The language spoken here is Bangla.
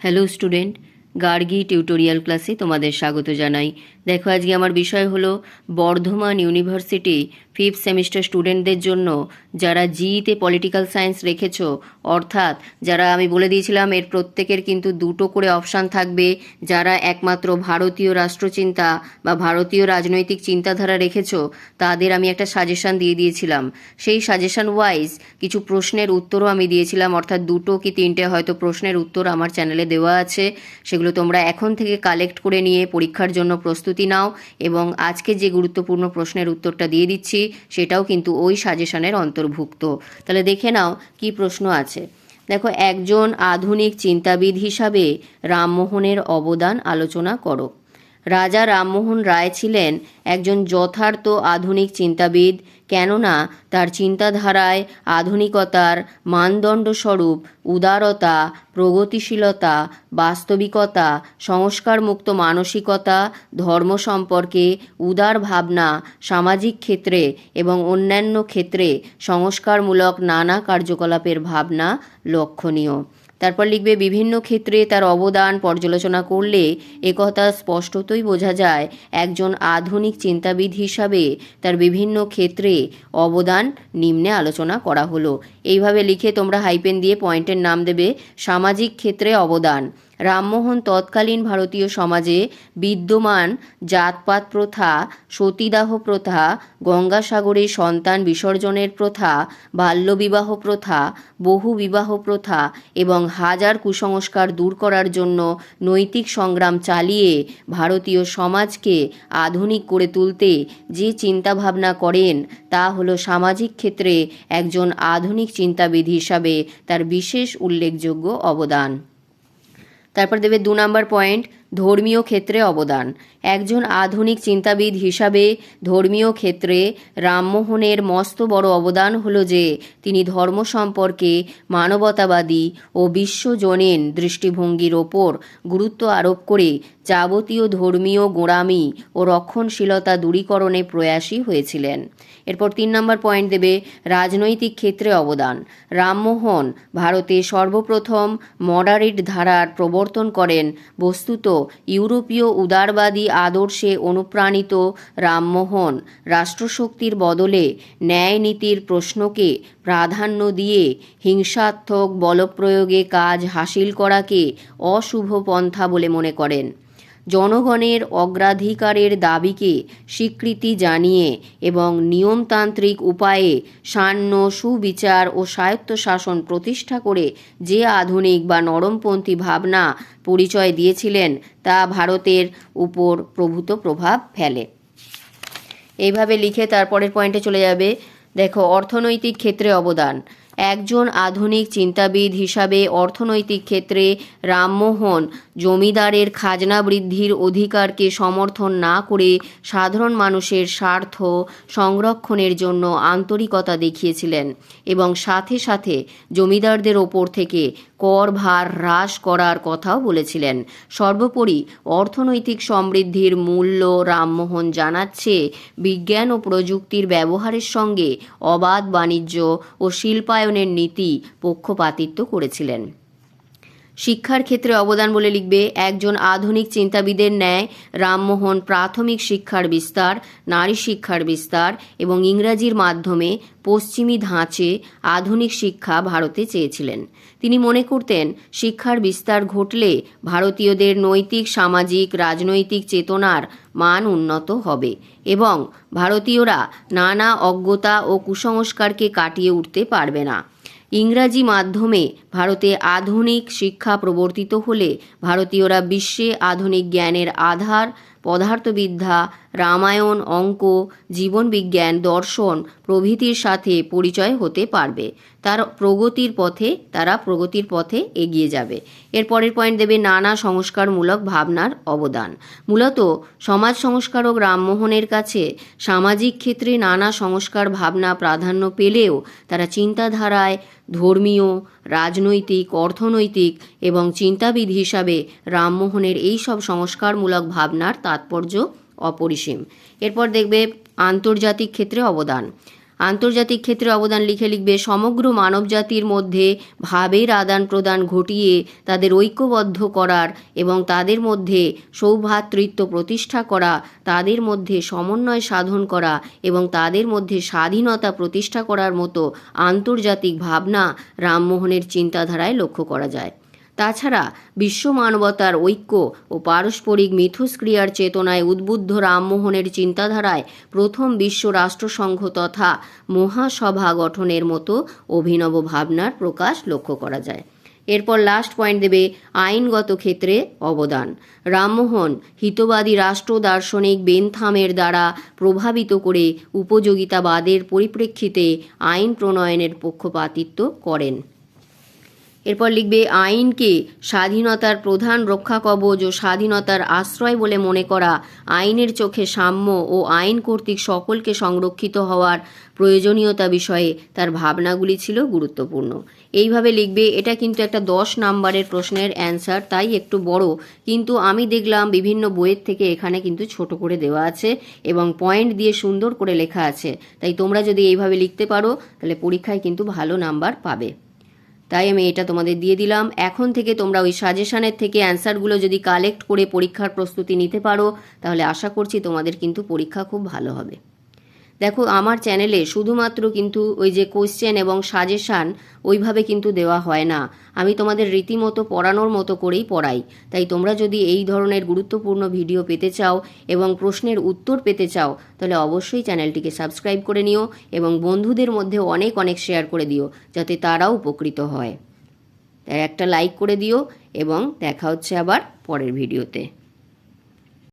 হ্যালো স্টুডেন্ট গার্গি টিউটোরিয়াল ক্লাসে তোমাদের স্বাগত জানাই। দেখো, আজকে আমার বিষয় হলো বর্ধমান ইউনিভার্সিটি ফিফথ সেমিস্টার স্টুডেন্টদের জন্য যারা জিতে পলিটিক্যাল সায়েন্স রেখেছ, অর্থাৎ যারা আমি বলে দিয়েছিলাম এর প্রত্যেকের কিন্তু দুটো করে অপশান থাকবে, যারা একমাত্র ভারতীয় রাষ্ট্রচিন্তা বা ভারতীয় রাজনৈতিক চিন্তাধারা রেখেছো, তাদের আমি একটা সাজেশন দিয়ে দিয়েছিলাম। সেই সাজেশন ওয়াইজ কিছু প্রশ্নের উত্তরও আমি দিয়েছিলাম, অর্থাৎ দুটো কি তিনটে হয়তো প্রশ্নের উত্তর আমার চ্যানেলে দেওয়া আছে, সেগুলো তোমরা এখন থেকে কালেক্ট করে নিয়ে পরীক্ষার জন্য প্রস্তুতি নাও এবং আজকে যে গুরুত্বপূর্ণ প্রশ্নের উত্তরটা দিয়ে দিচ্ছি, সেটাও কিন্তু ওই সাজেশনের অন্তর্ভুক্ত। তাহলে দেখে নাও কি প্রশ্ন আছে। দেখো, একজন আধুনিক চিন্তাবিদ হিসাবে রামমোহনের অবদান আলোচনা করো। রাজা রামমোহন রায় ছিলেন একজন যথার্থ আধুনিক চিন্তাবিদ, কেননা তার চিন্তাধারায় আধুনিকতার মানদণ্ড স্বরূপ উদারতা, প্রগতিশীলতা, বাস্তবিকতা, সংস্কারমুক্ত মানসিকতা, ধর্ম সম্পর্কে উদার ভাবনা, সামাজিক ক্ষেত্রে এবং অন্যান্য ক্ষেত্রে সংস্কারমূলক নানা কার্যকলাপের ভাবনা লক্ষণীয়। তারপর লিখবে, বিভিন্ন ক্ষেত্রে তার অবদান পর্যালোচনা করলে একথা স্পষ্টতই বোঝা যায়। একজন আধুনিক চিন্তাবিদ হিসাবে তার বিভিন্ন ক্ষেত্রে অবদান নিম্নে আলোচনা করা হলো। এইভাবে লিখে তোমরা হাইপেন দিয়ে পয়েন্টের নাম দেবে, সামাজিক ক্ষেত্রে অবদান। রামমোহন তৎকালীন ভারতীয় সমাজে বিদ্যমান জাতপাত প্রথা, সতীদাহ প্রথা, গঙ্গাসাগরে সন্তান বিসর্জনের প্রথা, বাল্যবিবাহ প্রথা বহু বিবাহ প্রথা এবং হাজার কুসংস্কার দূর করার জন্য নৈতিক সংগ্রাম চালিয়ে ভারতীয় সমাজকে আধুনিক করে তুলতে যে চিন্তাভাবনা করেন, তা হলো সামাজিক ক্ষেত্রে একজন আধুনিক চিন্তাবিদ হিসাবে তার বিশেষ উল্লেখযোগ্য অবদান। তারপর দেবে দু নম্বর পয়েন্ট ধর্মীয় ক্ষেত্রে অবদান। একজন আধুনিক চিন্তাবিদ হিসাবে ধর্মীয় ক্ষেত্রে রামমোহনের মস্ত বড় অবদান হল যে, তিনি ধর্ম সম্পর্কে মানবতাবাদী ও বিশ্বজনীন দৃষ্টিভঙ্গির ওপর গুরুত্ব আরোপ করে যাবতীয় ধর্মীয় গোড়ামি ও রক্ষণশীলতা দূরীকরণে প্রয়াসী হয়েছিলেন। এরপর তিন নম্বর পয়েন্ট দেবে রাজনৈতিক ক্ষেত্রে অবদান। রামমোহন ভারতে সর্বপ্রথম মডারেট ধারার প্রবর্তন করেন, বস্তুত ইউরোপীয় উদারবাদী আদর্শে অনুপ্রাণিত রামমোহন। রাষ্ট্রশক্তির বদলে ন্যায় নীতির প্রশ্নকে প্রাধান্য দিয়ে হিংসাত্মক বলপ্রয়োগে কাজ হাসিল করাকে অশুভ পন্থা বলে মনে করেন। জনগণের অগ্রাধিকারের দাবিকে স্বীকৃতি জানিয়ে এবং নিয়মতান্ত্রিক উপায়ে সান্য সুবিচার ও স্বায়ত্তশাসন প্রতিষ্ঠা করে যে আধুনিক বা নরমপন্থী ভাবনা পরিচয় দিয়েছিলেন, তা ভারতের উপর প্রভূত প্রভাব ফেলে। এইভাবে লিখে তারপরের পয়েন্টে চলে যাবে। দেখো, অর্থনৈতিক ক্ষেত্রে অবদান। একজন আধুনিক চিন্তাবিদ হিসাবে অর্থনৈতিক ক্ষেত্রে রামমোহন জমিদারের খাজনা বৃদ্ধির অধিকারকে সমর্থন না করে সাধারণ মানুষের স্বার্থ সংরক্ষণের জন্য আন্তরিকতা দেখিয়েছিলেন এবং সাথে সাথে জমিদারদের ওপর থেকে কর ভার হ্রাস করার কথাও বলেছিলেন। সর্বোপরি অর্থনৈতিক সমৃদ্ধির মূল্য রামমোহন জানাচ্ছে, বিজ্ঞান ও প্রযুক্তির ব্যবহারের সঙ্গে অবাধ বাণিজ্য ও শিল্পায়নের নীতি পক্ষপাতিত্ব করেছিলেন। শিক্ষার ক্ষেত্রে অবদান বলে লিখবে, একজন আধুনিক চিন্তাবিদের ন্যায় রামমোহন প্রাথমিক শিক্ষার বিস্তার, নারী শিক্ষার বিস্তার এবং ইংরাজির মাধ্যমে পশ্চিমী ধাঁচে আধুনিক শিক্ষা ভারতে চেয়েছিলেন। তিনি মনে করতেন, শিক্ষার বিস্তার ঘটলে ভারতীয়দের নৈতিক, সামাজিক, রাজনৈতিক চেতনার মান উন্নত হবে এবং ভারতীয়রা নানা অজ্ঞতা ও কুসংস্কারকে কাটিয়ে উঠতে পারবে না। ইংরাজি মাধ্যমে ভারতে আধুনিক শিক্ষা প্রবর্তিত হলে ভারতীয়রা বিশ্বে আধুনিক জ্ঞানের আধার, পদার্থবিদ্যা, রামায়ণ, অঙ্ক, জীবনবিজ্ঞান, দর্শন প্রভৃতির সাথে পরিচয় হতে পারবে। তার প্রগতির পথে, তারা প্রগতির পথে এগিয়ে যাবে। এর পরের পয়েন্ট দেবে নানা সংস্কারমূলক ভাবনার অবদান। মূলত সমাজ সংস্কারক রামমোহনের কাছে সামাজিক ক্ষেত্রে নানা সংস্কার ভাবনা প্রাধান্য পেলেও তারা চিন্তাধারায় ধর্মীয়, রাজনৈতিক, অর্থনৈতিক এবং চিন্তাবিদ হিসাবে রামমোহনের এই সব সংস্কারমূলক ভাবনার তাৎপর্য অপরিসীম। এরপর দেখবে আন্তর্জাতিক ক্ষেত্রে অবদান। আন্তর্জাতিক ক্ষেত্রে অবদান লিখে লিখবে সমগ্র মানবজাতির মধ্যে ভাবের আদান প্রদান ঘটিয়ে তাদের ঐক্যবদ্ধ করার এবং তাদের মধ্যে সৌভ্রাতৃত্ব প্রতিষ্ঠা করা, তাদের মধ্যে সমন্বয় সাধন করা এবং তাদের মধ্যে স্বাধীনতা প্রতিষ্ঠা করার মতো আন্তর্জাতিক ভাবনা রামমোহনের চিন্তাধারায় লক্ষ্য করা যায়। তাছাড়া বিশ্ব মানবতার ঐক্য ও পারস্পরিক মিথস্ক্রিয়ার চেতনায় উদ্বুদ্ধ রামমোহনের চিন্তাধারায় প্রথম বিশ্ব রাষ্ট্রসংঘ তথা মহাসভা গঠনের মতো অভিনব ভাবনার প্রকাশ লক্ষ্য করা যায়। এরপর লাস্ট পয়েন্ট দেবে আইনগত ক্ষেত্রে অবদান। রামমোহন হিতবাদী রাষ্ট্র দার্শনিক বেনথামের দ্বারা প্রভাবিত করে উপযোগিতাবাদের পরিপ্রেক্ষিতে আইন প্রণয়নের পক্ষপাতিত্ব করেন। এরপর লিখবে, আইনকে স্বাধীনতার প্রধান রক্ষা কবচ ও স্বাধীনতার আশ্রয় বলে মনে করা, আইনের চোখে সাম্য ও আইন কর্তৃক সকলকে সংরক্ষিত হওয়ার প্রয়োজনীয়তা বিষয়ে তার ভাবনাগুলি ছিল গুরুত্বপূর্ণ। এইভাবে লিখবে, এটা কিন্তু একটা দশ নাম্বারের প্রশ্নের অ্যান্সার, তাই একটু বড়। কিন্তু আমি দেখলাম বিভিন্ন বইয়ের থেকে এখানে কিন্তু ছোট করে দেওয়া আছে এবং পয়েন্ট দিয়ে সুন্দর করে লেখা আছে। তাই তোমরা যদি এইভাবে লিখতে পারো, তাহলে পরীক্ষায় কিন্তু ভালো নাম্বার পাবে। তাই আমি এটা তোমাদের দিয়ে দিলাম। এখন থেকে তোমরা ওই সাজেশনের থেকে অ্যান্সারগুলো যদি কালেক্ট করে পরীক্ষার প্রস্তুতি নিতে পারো, তাহলে আশা করছি তোমাদের কিন্তু পরীক্ষা খুব ভালো হবে। দেখো, আমার চ্যানেলে শুধুমাত্র কিন্তু ওই যে কোশ্চেন এবং সাজেশান ওইভাবে কিন্তু দেওয়া হয় না। আমি তোমাদের রীতিমতো পড়ানোর মতো করেই পড়াই। তাই তোমরা যদি এই ধরনের গুরুত্বপূর্ণ ভিডিও পেতে চাও এবং প্রশ্নের উত্তর পেতে চাও, তাহলে অবশ্যই চ্যানেলটিকে সাবস্ক্রাইব করে নিও এবং বন্ধুদের মধ্যে অনেক অনেক শেয়ার করে দিও, যাতে তারাও উপকৃত হয়। তাই একটা লাইক করে দিও এবং দেখা হচ্ছে আবার পরের ভিডিওতে